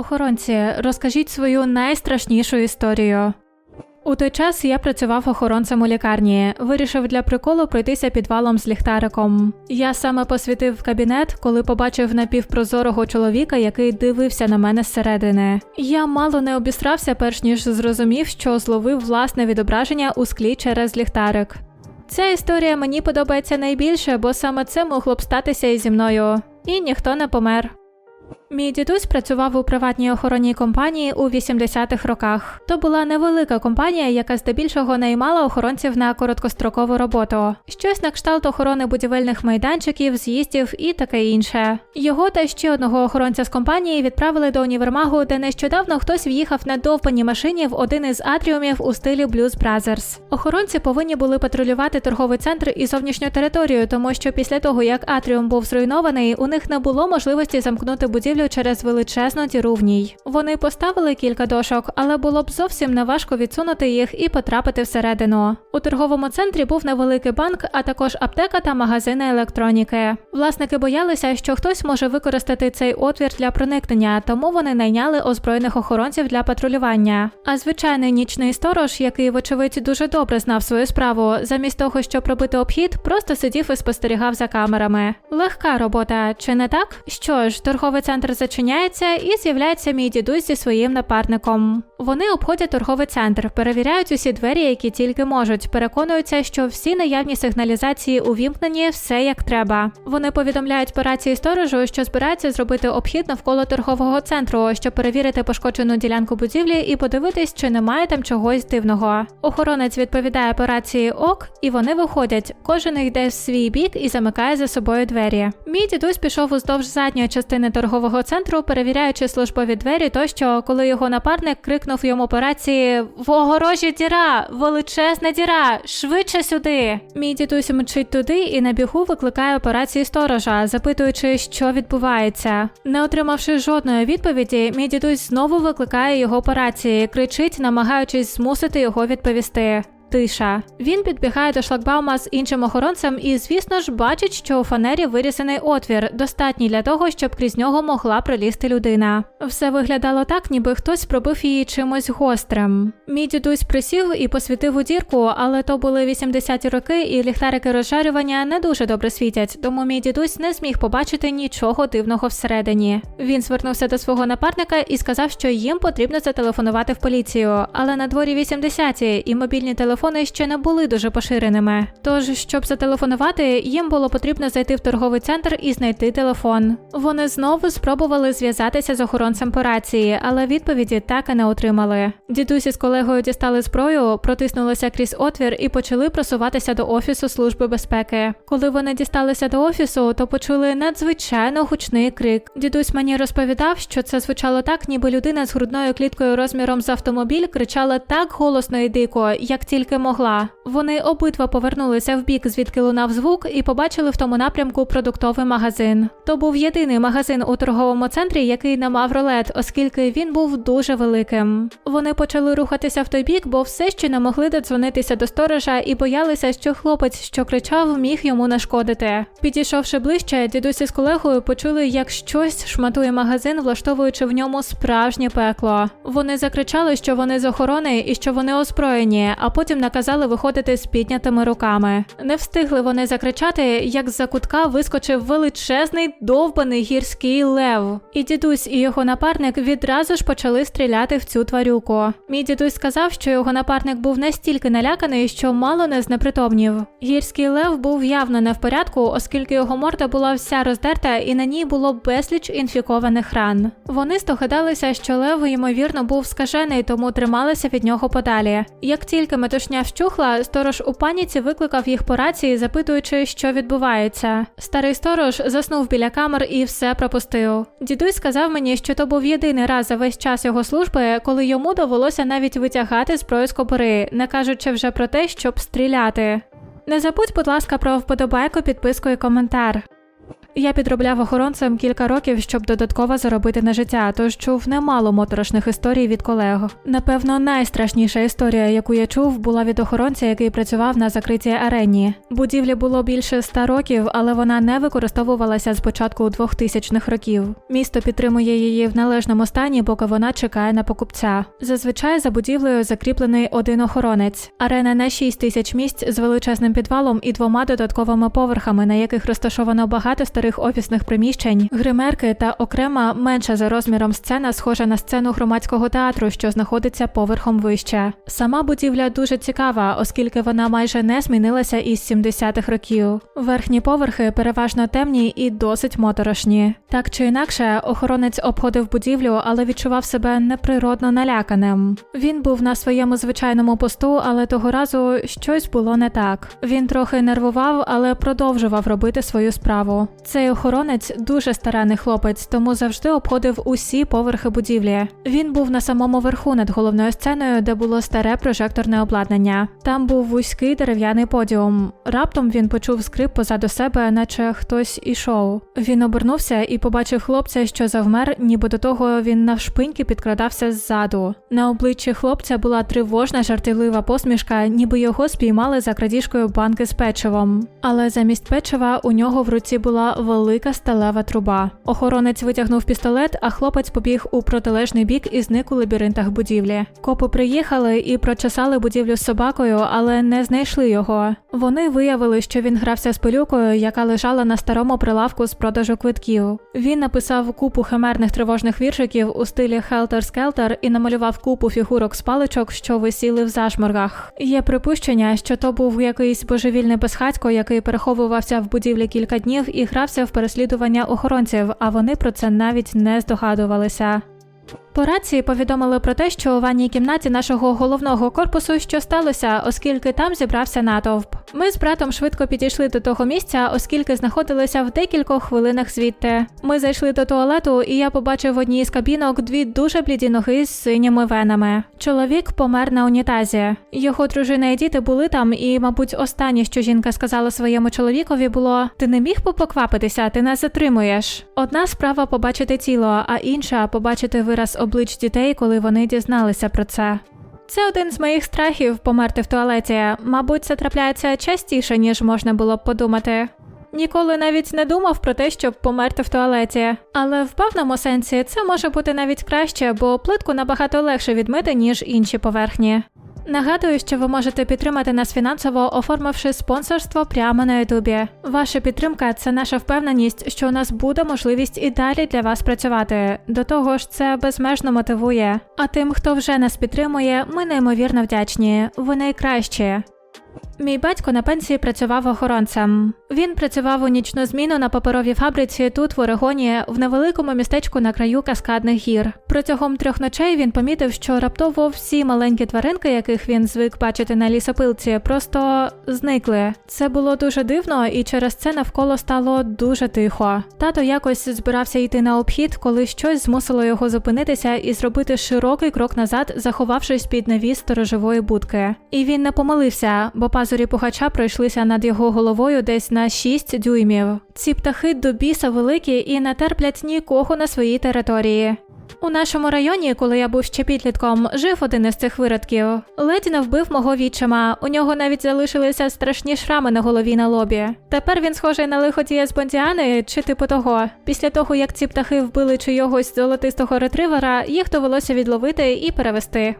Охоронці, розкажіть свою найстрашнішу історію. У той час я працював охоронцем у лікарні. Вирішив для приколу пройтися підвалом з ліхтариком. Я саме посвітив кабінет, коли побачив напівпрозорого чоловіка, який дивився на мене зсередини. Я мало не обістрався, перш ніж зрозумів, що зловив власне відображення у склі через ліхтарик. Ця історія мені подобається найбільше, бо саме це могло б статися і зі мною. І ніхто не помер. Мій дідусь працював у приватній охоронній компанії у 80-х роках. То була невелика компанія, яка здебільшого наймала охоронців на короткострокову роботу. Щось на кшталт охорони будівельних майданчиків, з'їздів і таке інше. Його та ще одного охоронця з компанії відправили до універмагу, де нещодавно хтось в'їхав на довбаній машині в один із атріумів у стилі Blues Brothers. Охоронці повинні були патрулювати торговий центр і зовнішню територію, тому що після того, як атріум був зруйнований, у них не було можливості замкнути будівлю через величезну діру в ній. Вони поставили кілька дошок, але було б зовсім неважко відсунути їх і потрапити всередину. У торговому центрі був невеликий банк, а також аптека та магазини електроніки. Власники боялися, що хтось може використати цей отвір для проникнення, тому вони найняли озброєних охоронців для патрулювання. А звичайний нічний сторож, який, вочевидь, дуже добре знав свою справу, замість того, щоб робити обхід, просто сидів і спостерігав за камерами. Легка робота, чи не так? Що ж, торговий центр зачиняється і з'являється мій дідусь зі своїм напарником. Вони обходять торговий центр, перевіряють усі двері, які тільки можуть, переконуються, що всі наявні сигналізації увімкнені, все як треба. Вони повідомляють по рації сторожу, що збираються зробити обхід навколо торгового центру, щоб перевірити пошкоджену ділянку будівлі і подивитись, чи немає там чогось дивного. Охоронець відповідає по рації ок, і вони виходять. Кожен йде в свій бік і замикає за собою двері. Мій дідусь пішов уздовж задньої частини торгового центру, перевіряючи службові двері, тощо, коли його напарник крикнув йому по рації В огорожі діра! Величезна діра! Швидше сюди! Мій дідусь мчить туди і на бігу викликає операції сторожа, запитуючи, що відбувається. Не отримавши жодної відповіді, мій дідусь знову викликає його по рації, кричить, намагаючись змусити його відповісти. Тиша. Він підбігає до шлагбаума з іншим охоронцем і, звісно ж, бачить, що у фанері вирізаний отвір, достатній для того, щоб крізь нього могла пролізти людина. Все виглядало так, ніби хтось пробив її чимось гострим. Мій дідусь присів і посвітив у дірку, але то були 80-ті роки, і ліхтарики розжарювання не дуже добре світять, тому мій дідусь не зміг побачити нічого дивного всередині. Він звернувся до свого напарника і сказав, що їм потрібно зателефонувати в поліцію, але на дворі 80-ті і мобільні телефони ще не були дуже поширеними. Тож, щоб зателефонувати, їм було потрібно зайти в торговий центр і знайти телефон. Вони знову спробували зв'язатися з охоронцем по рації, але відповіді так і не отримали. Дідусі з колегою дістали зброю, протиснулися крізь отвір і почали просуватися до офісу служби безпеки. Коли вони дісталися до офісу, то почули надзвичайно гучний крик. Дідусь мені розповідав, що це звучало так, ніби людина з грудною кліткою розміром з автомобіль кричала так голосно і дико, як тільки могла. Вони обидва повернулися в бік, звідки лунав звук, і побачили в тому напрямку продуктовий магазин. То був єдиний магазин у торговому центрі, який не мав ролет, оскільки він був дуже великим. Вони почали рухатися в той бік, бо все ще не могли додзвонитися до сторожа і боялися, що хлопець, що кричав, міг йому нашкодити. Підійшовши ближче, дідусі з колегою почули, як щось шматує магазин, влаштовуючи в ньому справжнє пекло. Вони закричали, що вони з охорони і що вони озброєні, а потім наказали виходити з піднятими руками. Не встигли вони закричати, як з-за кутка вискочив величезний довбаний гірський лев. І дідусь і його напарник відразу ж почали стріляти в цю тварюку. Мій дідусь сказав, що його напарник був настільки наляканий, що мало не знепритомнів. Гірський лев був явно не в порядку, оскільки його морда була вся роздерта і на ній було безліч інфікованих ран. Вони здогадалися, що лев, ймовірно, був скажений, тому трималися від нього подалі. Як тільки метушня вщухла, сторож у паніці викликав їх по рації, запитуючи, що відбувається. Старий сторож заснув біля камер і все пропустив. Дідусь сказав мені, що то був єдиний раз за весь час його служби, коли йому довелося навіть витягати зброю з кобури, не кажучи вже про те, щоб стріляти. Не забудь, будь ласка, про вподобайку, підписку і коментар. Я підробляв охоронцем кілька років, щоб додатково заробити на життя, тож чув немало моторошних історій від колег. Напевно, найстрашніша історія, яку я чув, була від охоронця, який працював на закритій арені. Будівлі було більше ста років, але вона не використовувалася з початку 2000-х років. Місто підтримує її в належному стані, поки вона чекає на покупця. Зазвичай за будівлею закріплений один охоронець. Арена на 6 тисяч місць з величезним підвалом і двома додатковими поверхами, на яких розташовано багато старих офісних приміщень, гримерки та окрема менша за розміром сцена, схожа на сцену громадського театру, що знаходиться поверхом вище. Сама будівля дуже цікава, оскільки вона майже не змінилася із 70-х років. Верхні поверхи переважно темні і досить моторошні. Так чи інакше, охоронець обходив будівлю, але відчував себе неприродно наляканим. Він був на своєму звичайному посту, але того разу щось було не так. Він трохи нервував, але продовжував робити свою справу. Цей охоронець дуже старанний хлопець, тому завжди обходив усі поверхи будівлі. Він був на самому верху над головною сценою, де було старе прожекторне обладнання. Там був вузький дерев'яний подіум. Раптом він почув скрип позаду себе, наче хтось ішов. Він обернувся і побачив хлопця, що завмер, ніби до того він навшпиньки підкрадався ззаду. На обличчі хлопця була тривожна жартівлива посмішка, ніби його спіймали за крадіжкою банки з печивом. Але замість печива у нього в руці була велика сталева труба. Охоронець витягнув пістолет, а хлопець побіг у протилежний бік і зник у лабіринтах будівлі. Копи приїхали і прочесали будівлю з собакою, але не знайшли його. Вони виявили, що він грався з пилюкою, яка лежала на старому прилавку з продажу квитків. Він написав купу химерних тривожних віршиків у стилі Хелтер-Скелтер і намалював купу фігурок з паличок, що висіли в зашморгах. Є припущення, що то був якийсь божевільний безхатько, який переховувався в будівлі кілька днів і грався в переслідування охоронців, а вони про це навіть не здогадувалися. По рації повідомили про те, що у ванній кімнаті нашого головного корпусу що сталося, оскільки там зібрався натовп. Ми з братом швидко підійшли до того місця, оскільки знаходилися в декількох хвилинах звідти. Ми зайшли до туалету, і я побачив в одній з кабінок дві дуже бліді ноги з синіми венами. Чоловік помер на унітазі. Його дружина і діти були там, і, мабуть, останнє, що жінка сказала своєму чоловікові, було: Ти не міг би поквапитися, ти нас затримуєш. Одна справа побачити тіло, а інша побачити вираз облич дітей, коли вони дізналися про це. Це один з моїх страхів померти в туалеті. Мабуть, це трапляється частіше, ніж можна було б подумати. Ніколи навіть не думав про те, щоб померти в туалеті. Але в певному сенсі це може бути навіть краще, бо плитку набагато легше відмити, ніж інші поверхні. Нагадую, що ви можете підтримати нас фінансово, оформивши спонсорство прямо на Ютубі. Ваша підтримка це наша впевненість, що у нас буде можливість і далі для вас працювати. До того ж, це безмежно мотивує. А тим, хто вже нас підтримує, ми неймовірно вдячні. Ви найкращі. Мій батько на пенсії працював охоронцем. Він працював у нічну зміну на паперовій фабриці тут, в Орегоні, в невеликому містечку на краю каскадних гір. Протягом трьох ночей він помітив, що раптово всі маленькі тваринки, яких він звик бачити на лісопилці, просто зникли. Це було дуже дивно, і через це навколо стало дуже тихо. Тато якось збирався йти на обхід, коли щось змусило його зупинитися і зробити широкий крок назад, заховавшись під навіс сторожової будки. І він не помилився, бо пазурі пухача пройшлися над його головою десь на 6 дюймів. Ці птахи до біса великі і не терплять нікого на своїй території. У нашому районі, коли я був ще підлітком, жив один із цих виродків. Ледь не вбив мого відчима. У нього навіть залишилися страшні шрами на голові на лобі. Тепер він схожий на лиходія з Бондіани чи типу того. Після того, як ці птахи вбили чийогось золотистого ретривера, їх довелося відловити і перевести.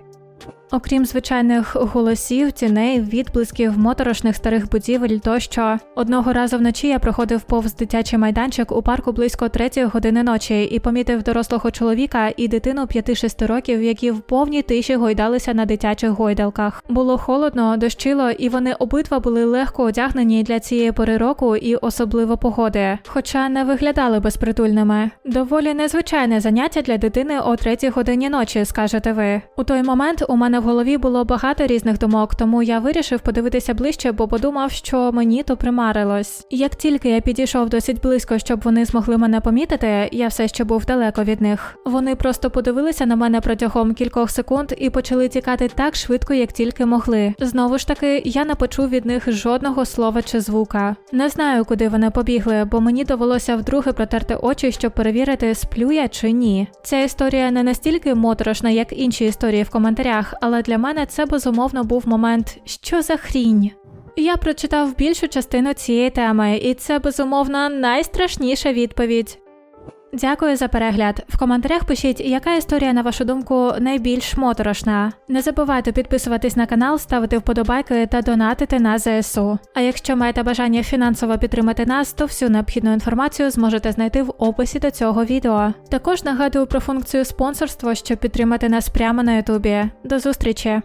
Окрім звичайних голосів, тіней, відблисків, моторошних старих будівель тощо. Одного разу вночі я проходив повз дитячий майданчик у парку близько третьої години ночі і помітив дорослого чоловіка і дитину 5-6 років, які в повній тиші гойдалися на дитячих гойдалках. Було холодно, дощило, і вони обидва були легко одягнені для цієї пори року і особливо погоди, хоча не виглядали безпритульними. Доволі незвичайне заняття для дитини о третій годині ночі, скажете ви. У той момент у мене в голові було багато різних думок, тому я вирішив подивитися ближче, бо подумав, що мені то примарилось. Як тільки я підійшов досить близько, щоб вони змогли мене помітити, я все ще був далеко від них. Вони просто подивилися на мене протягом кількох секунд і почали тікати так швидко, як тільки могли. Знову ж таки, я не почув від них жодного слова чи звука. Не знаю, куди вони побігли, бо мені довелося вдруге протерти очі, щоб перевірити, сплю я чи ні. Ця історія не настільки моторошна, як інші історії в коментарях, але для мене це безумовно був момент, що за хрінь. Я прочитав більшу частину цієї теми, і це безумовно найстрашніша відповідь. Дякую за перегляд. В коментарях пишіть, яка історія, на вашу думку, найбільш моторошна. Не забувайте підписуватись на канал, ставити вподобайки та донатити на ЗСУ. А якщо маєте бажання фінансово підтримати нас, то всю необхідну інформацію зможете знайти в описі до цього відео. Також нагадую про функцію спонсорства, щоб підтримати нас прямо на Ютубі. До зустрічі!